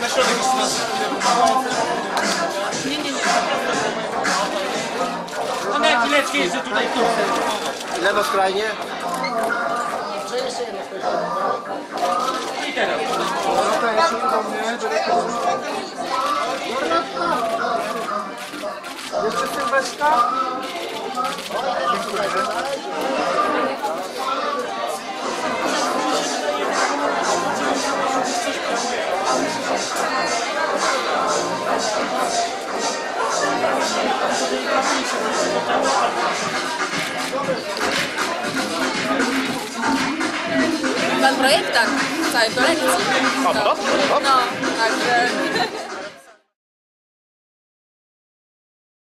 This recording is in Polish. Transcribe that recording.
Na środek jest nas... Nie, nie, nie. Ona jak chwileczkę jeszcze tutaj tu. Lewo skrajnie. I teraz. Dorota, jeszcze do mnie. Dorota. Jeszcze sylweska? Pan projektant całej kolekcji. O, to? No, także